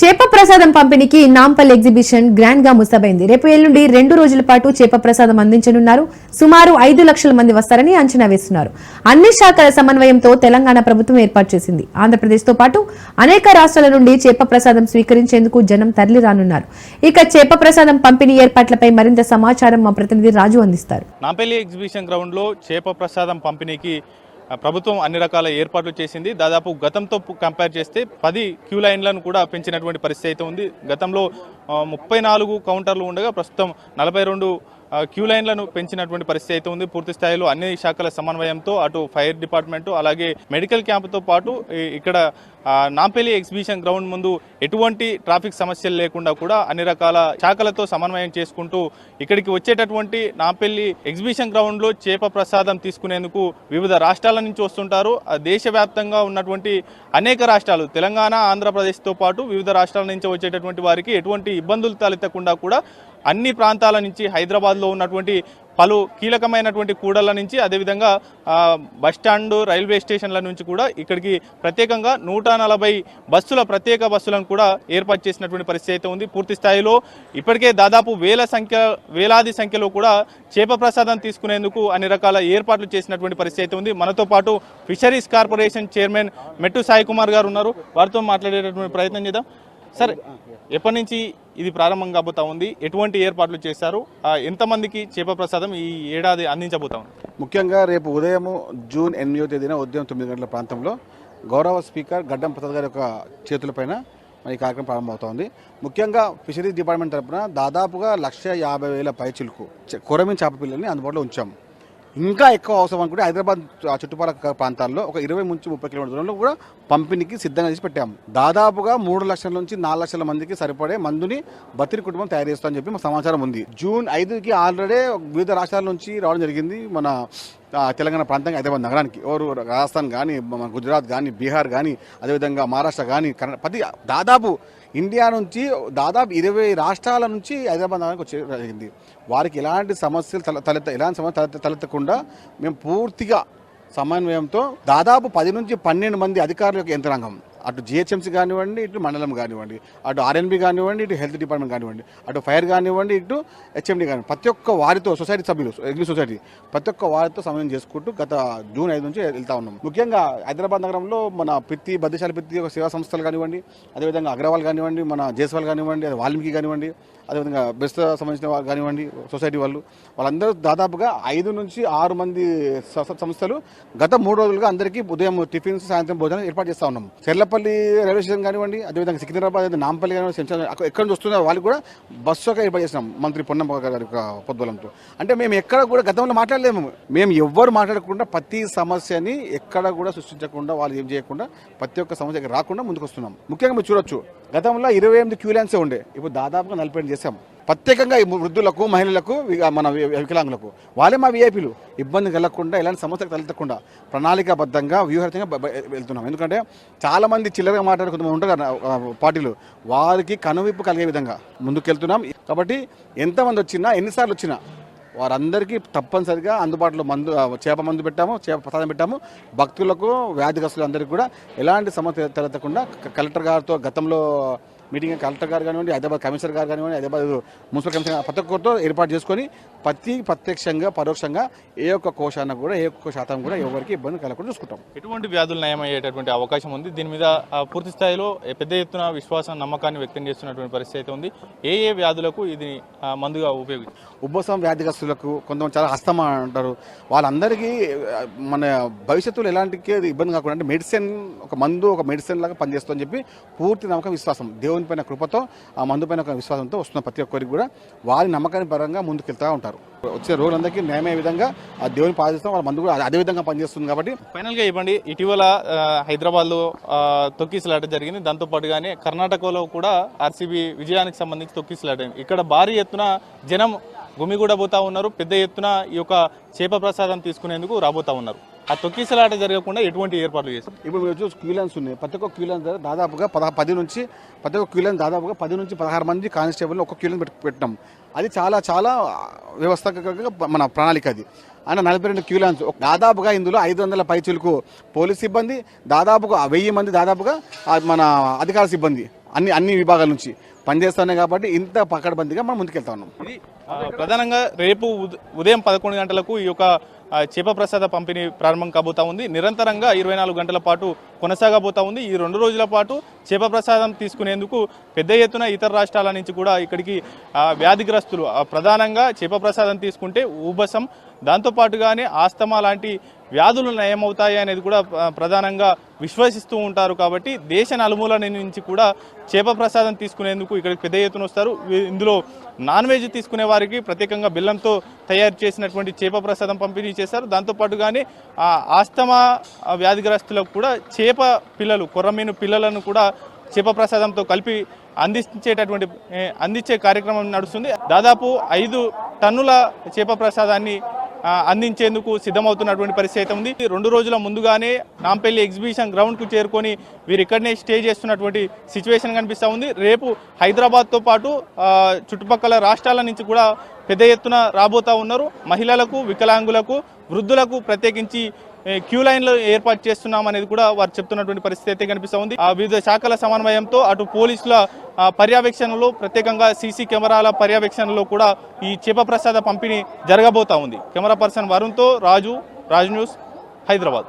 చేప ప్రసాదం పంపిణీకి నాంపల్ ఎగ్జిబిషన్ గ్రాండ్గా ముస్తాబైంది. రేపు ఎల్లుండి రెండు రోజుల పాటు చేప ప్రసాదం అందించనున్నారు. సుమారు ఐదు లక్షల మంది వస్తారని అంచనా వేస్తున్నారు. అన్ని శాఖల సమన్వయంతో తెలంగాణ ప్రభుత్వం ఏర్పాటు చేసింది. ఆంధ్రప్రదేశ్తో పాటు అనేక రాష్ట్రాల నుండి చేప ప్రసాదం స్వీకరించేందుకు జనం తరలి రానున్నారు. ఇక చేప ప్రసాదం పంపిణీ ఏర్పాట్లపై మరింత సమాచారం మా ప్రతినిధి రాజు అందిస్తారు. నాంపల్లి ఎగ్జిబిషన్ గ్రౌండ్లో చేప ప్రసాదం పంపిణీకి ప్రభుత్వం అన్ని రకాల ఏర్పాట్లు చేసింది. దాదాపు గతంతో కంపేర్ చేస్తే పది క్యూ లైన్లను కూడా పెంచినటువంటి పరిస్థితి అయితే ఉంది. గతంలో ముప్పై నాలుగు కౌంటర్లు ఉండగా ప్రస్తుతం నలభై రెండు క్యూ లైన్లను పెంచినటువంటి పరిస్థితి అయితే ఉంది. పూర్తి స్థాయిలో అన్ని శాఖల సమన్వయంతో అటు ఫైర్ డిపార్ట్మెంటు అలాగే మెడికల్ క్యాంపుతో పాటు ఇక్కడ నాంపల్లి ఎగ్జిబిషన్ గ్రౌండ్ ముందు ఎటువంటి ట్రాఫిక్ సమస్యలు లేకుండా కూడా అన్ని రకాల శాఖలతో సమన్వయం చేసుకుంటూ ఇక్కడికి వచ్చేటటువంటి నాంపల్లి ఎగ్జిబిషన్ గ్రౌండ్లో చేప ప్రసాదం తీసుకునేందుకు వివిధ రాష్ట్రాల నుంచి వస్తుంటారు. ఆ దేశవ్యాప్తంగా ఉన్నటువంటి అనేక రాష్ట్రాలు తెలంగాణ ఆంధ్రప్రదేశ్తో పాటు వివిధ రాష్ట్రాల నుంచి వచ్చేటటువంటి వారికి ఎటువంటి ఇబ్బందులు తలెత్తకుండా కూడా అన్ని ప్రాంతాల నుంచి హైదరాబాద్లో ఉన్నటువంటి పలు కీలకమైనటువంటి కూడళ్ళ నుంచి అదేవిధంగా ఆ, బస్టాండ్ రైల్వే స్టేషన్ల నుంచి కూడా ఇక్కడికి ప్రత్యేకంగా నూట నలభై బస్సుల ప్రత్యేక బస్సులను కూడా ఏర్పాటు చేసినటువంటి పరిస్థితి అయితే ఉంది. పూర్తి స్థాయిలో ఇప్పటికే దాదాపు వేల సంఖ్య వేలాది సంఖ్యలో కూడా చేప ప్రసాదం తీసుకునేందుకు అన్ని రకాల ఏర్పాట్లు చేసినటువంటి పరిస్థితి అయితే ఉంది. మనతో పాటు ఫిషరీస్ కార్పొరేషన్ చైర్మన్ మెట్టు సాయి కుమార్ గారు ఉన్నారు. వారితో మాట్లాడేటటువంటి ప్రయత్నం చేద్దాం. సార్ ఎప్పటి నుంచి ఇది ప్రారంభం కాబోతా ఉంది? ఎటువంటి ఏర్పాట్లు చేశారు? ఎంతమందికి చేప ప్రసాదం ఈ ఏడాది అందించబోతా ఉంది? ముఖ్యంగా రేపు ఉదయం జూన్ ఎనిమిదో తేదీన ఉదయం తొమ్మిది గంటల ప్రాంతంలో గౌరవ స్పీకర్ గడ్డం ప్రసాద్ గారి యొక్క చేతులపైన ఈ కార్యక్రమం ప్రారంభమవుతోంది ముఖ్యంగా ఫిషరీస్ డిపార్ట్మెంట్ తరపున దాదాపుగా లక్ష యాభై వేల పైచిలకు కొరమీన్ చేప పిల్లల్ని అందుబాటులో ఉంచాము. ఇంకా ఎక్కువ అవసరం అనుకుంటే హైదరాబాద్ చుట్టుపక్కల ప్రాంతాల్లో ఒక ఇరవై నుంచి ముప్పై కిలోమీటర్ దూరంలో కూడా పంపిణీకి సిద్ధంగా చేసి పెట్టాము. దాదాపుగా మూడు లక్షల నుంచి నాలుగు లక్షల మందికి సరిపడే మందుని బతిరి కుటుంబం తయారు చేస్తామని చెప్పి మాకు సమాచారం ఉంది. జూన్ ఐదుకి ఆల్రెడీ వివిధ రాష్ట్రాల నుంచి రావడం జరిగింది. మన తెలంగాణ ప్రాంతంగా హైదరాబాద్ నగరానికి ఎవరు రాజస్థాన్ కానీ మన గుజరాత్ కానీ బీహార్ కానీ అదేవిధంగా మహారాష్ట్ర కానీ కర్ణా ప్రతి దాదాపు ఇండియా నుంచి దాదాపు ఇరవై రాష్ట్రాల నుంచి హైదరాబాద్ నగరానికి వచ్చే జరిగింది. వారికి ఎలాంటి సమస్యలు తల తలెత్త ఎలాంటి సమస్యలు తలెత్తకుండా మేము పూర్తిగా సమన్వయంతో దాదాపు పది నుంచి పన్నెండు మంది అధికారుల యొక్క యంత్రాంగం. అటు జిహెచ్ఎంసీ కానివ్వండి ఇటు మండలం కానివ్వండి అటు ఆర్ఎన్బి కానివ్వండి ఇటు హెల్త్ డిపార్ట్మెంట్ కానివ్వండి అటు ఫైర్ కానివ్వండి ఇటు హెచ్ఎండి కానివ్వండి. ప్రతి ఒక్క వారితో సొసైటీ సభ్యులు ఎగ్రి సొసైటీ ప్రతి ఒక్క వారితో సమయం చేసుకుంటూ గత జూన్ ఐదు నుంచి వెళ్తా ఉన్నాం. ముఖ్యంగా హైదరాబాద్ నగరంలో మన ప్రతి బద్దశాల ప్రతి ఒక సేవా సంస్థలు కానివ్వండి అదేవిధంగా అగ్రవాల్ కానివ్వండి మన జేస్వాల్ కానివ్వండి అది వాల్మీకి కానివ్వండి అదేవిధంగా బెస్ట్ సంబంధించిన వాళ్ళు కానివ్వండి సొసైటీ వాళ్ళు వాళ్ళందరూ దాదాపుగా ఐదు నుంచి ఆరు మంది స- సంస్థలు గత మూడు రోజులుగా అందరికీ ఉదయం టిఫిన్స్ సాయంత్రం భోజనం ఏర్పాటు చేస్తా ఉన్నాం. చెర్లపల్లి రైల్వే స్టేషన్ కానివ్వండి అదేవిధంగా సికింద్రాబాద్ అదే నాంపల్లి కానివ్వండి శంషాబాద్ అక్కడ నుంచి వస్తున్నారో వాళ్ళు కూడా బస్సు ఒక ఏర్పాటు చేసినాం మంత్రి పొన్నం గారి పొద్దులంతో. అంటే మేము ఎక్కడ కూడా గతంలో మాట్లాడలేము. మేము ఎవ్వరు మాట్లాడకుండా ప్రతి సమస్యని ఎక్కడ కూడా సృష్టించకుండా వాళ్ళు ఏం చేయకుండా ప్రతి ఒక్క సమస్యకి రాకుండా ముందుకు వస్తున్నాం ముఖ్యంగా మీరు చూడొచ్చు గతంలో ఇరవై ఎనిమిది క్యూలాన్సే ఉండే ఇప్పుడు దాదాపుగా నలభై రెండు ప్రత్యేకంగా ఈ వృద్ధులకు మహిళలకు మన వికలాంగులకు వాళ్ళే మా విఐపీలు ఇబ్బంది కలగకుండా ఎలాంటి సమస్యలు తలెత్తకుండా ప్రణాళికాబద్ధంగా వ్యూహరతంగా వెళ్తున్నాం. ఎందుకంటే చాలామంది చిల్లరగా మాట్లాడే కొంతమంది ఉంటారు పార్టీలు. వారికి కనువిప్పు కలిగే విధంగా ముందుకెళ్తున్నాం. కాబట్టి ఎంతమంది వచ్చినా ఎన్నిసార్లు వచ్చినా వారందరికీ తప్పనిసరిగా అందుబాటులో మందు చేప మందు పెట్టాము చేప ప్రసాదం పెట్టాము. భక్తులకు వ్యాధిగ్రస్తులు అందరికీ కూడా ఎలాంటి సమస్య తలెత్తకుండా కలెక్టర్ గారితో గతంలో మీటింగ్ కలెక్టర్ గారు కానివ్వండి హైదరాబాద్ కమిషనర్ గారు కానివ్వండి హైదరాబాద్ మున్సిపల్ కమిషనర్ ప్రతి ఒక్కరితో ఏర్పాటు చేసుకొని ప్రతి ప్రత్యక్షంగా పరోక్షంగా ఏ ఒక్క కోశాన కూడా ఏ ఒక్క శాతం కూడా ఎవరికి ఇబ్బంది కలగకుండా చూసుకుంటాం. ఎటువంటి వ్యాధులు నయమయ్యేటటువంటి అవకాశం ఉంది? దీని మీద పూర్తి స్థాయిలో పెద్ద ఎత్తున విశ్వాసం నమ్మకాన్ని వ్యక్తం చేస్తున్నటువంటి పరిస్థితి అయితే ఉంది. ఏ ఏ వ్యాధులకు ఇది మందుగా ఉపయోగిస్తారు ఉబ్బసం వ్యాధిగ్రస్తులకు కొంతమంది చాలా హస్తమా అంటారు. వాళ్ళందరికీ మన భవిష్యత్తులో ఎలాంటి ఇబ్బంది కాకుండా అంటే మెడిసిన్ ఒక మందు ఒక మెడిసిన్ లాగా పనిచేస్తుందని చెప్పి పూర్తి నమ్మకం విశ్వాసం. దేవుని పైన కృపతో ఆ మందు పైన ఒక విశ్వాసంతో వస్తున్న ప్రతి ఒక్కరికి కూడా వారి నమ్మకాన్ని పరంగా ముందుకెళ్తూ ఉంటారు. వచ్చే రోజులందరికీ న్యాయమయ్యే విధంగా ఆ దేవుని పాదిస్తాం వాళ్ళ మందు కూడా అదే విధంగా పనిచేస్తుంది కాబట్టి ఫైనల్గా ఇవ్వండి ఇటీవల హైదరాబాద్లో తొక్కిసలాట జరిగింది. దాంతో పాటుగానే కర్ణాటకలో కూడా ఆర్సీబీ విజయానికి సంబంధించి తొక్కిసలాట ఇక్కడ భారీ ఎత్తున జనం గుమిగూడబోతా ఉన్నారు. పెద్ద ఎత్తున ఈ యొక్క చేప ప్రసాదం తీసుకునేందుకు రాబోతా ఉన్నారు. ఆ తొక్కిసలాట జరగకుండా ఎటువంటి ఏర్పాట్లు చేశారు? ఇప్పుడు మీరు చూసి క్యూలెన్స్ ఉన్నాయి. ప్రతి ఒక్క క్యూలెన్స్ దగ్గర దాదాపుగా పద పది నుంచి ప్రతి ఒక్క క్యూలెన్స్ దాదాపుగా పది నుంచి పదహారు మంది కానిస్టేబుల్ ఒక క్యూలెన్స్ పెట్టి పెట్టినాం. అది చాలా చాలా వ్యవస్థగా మన ప్రణాళిక అది. ఆయన నలభై రెండు క్యూలెన్స్ దాదాపుగా ఇందులో ఐదు వందల పైచులకు పోలీస్ సిబ్బంది దాదాపుగా వెయ్యి మంది దాదాపుగా మన అధికార సిబ్బంది అన్ని అన్ని విభాగాల నుంచి పనిచేస్తున్నాయి కాబట్టి ఇంత పకడ్బందీగా మనం ముందుకెళ్తా ఉన్నాం. ప్రధానంగా రేపు ఉద- ఉదయం పదకొండు గంటలకు ఈ యొక్క చేప ప్రసాద పంపిణీ ప్రారంభం కాబోతా ఉంది. నిరంతరంగా ఇరవై నాలుగు గంటల పాటు కొనసాగబోతా ఉంది. ఈ రెండు రోజుల పాటు చేప ప్రసాదం తీసుకునేందుకు పెద్ద ఎత్తున ఇతర రాష్ట్రాల నుంచి కూడా ఇక్కడికి వ్యాధిగ్రస్తులు ప్రధానంగా చేప ప్రసాదం తీసుకుంటే ఊబసం దాంతోపాటుగానే ఆస్తమా లాంటి వ్యాధులు నయమవుతాయి అనేది కూడా ప్రధానంగా విశ్వసిస్తూ ఉంటారు కాబట్టి దేశ నలుమూల నుంచి కూడా చేప ప్రసాదం తీసుకునేందుకు ఇక్కడికి పెద్ద ఎత్తున వస్తారు. ఇందులో నాన్ వెజ్ తీసుకునే వారికి ప్రత్యేకంగా బెల్లంతో తయారు చేసినటువంటి చేప ప్రసాదం పంపిణీ చేశారు దాంతోపాటుగానే ఆస్తమా వ్యాధిగ్రస్తులకు కూడా చేప పిల్లలు కొర్రమీను పిల్లలను కూడా చేప ప్రసాదంతో కలిపి అందించేటటువంటి అందించే కార్యక్రమం నడుస్తుంది. దాదాపు ఐదు టన్నుల చేప ప్రసాదాన్ని అందించేందుకు సిద్ధమవుతున్నటువంటి పరిస్థితి అయితే ఉంది. రెండు రోజుల ముందుగానే నాంపల్లి ఎగ్జిబిషన్ గ్రౌండ్కు చేరుకొని వీరు ఇక్కడనే స్టే చేస్తున్నటువంటి సిచ్యువేషన్ కనిపిస్తూ ఉంది. రేపు హైదరాబాద్తో పాటు చుట్టుపక్కల రాష్ట్రాల నుంచి కూడా పెద్ద ఎత్తున రాబోతా ఉన్నారు. మహిళలకు వికలాంగులకు వృద్ధులకు ప్రత్యేకించి క్యూ లైన్లు ఏర్పాటు చేస్తున్నాం అనేది కూడా వారు చెప్తున్నటువంటి పరిస్థితి అయితే కనిపిస్తూ ఉంది. ఆ వివిధ శాఖల సమన్వయంతో అటు పోలీసుల పర్యవేక్షణలో ప్రత్యేకంగా సీసీ కెమెరాల పర్యవేక్షణలో కూడా ఈ చేప ప్రసాద పంపిణీ జరగబోతా ఉంది. కెమెరా పర్సన్ వరుణ్తో రాజు రాజు న్యూస్ హైదరాబాద్.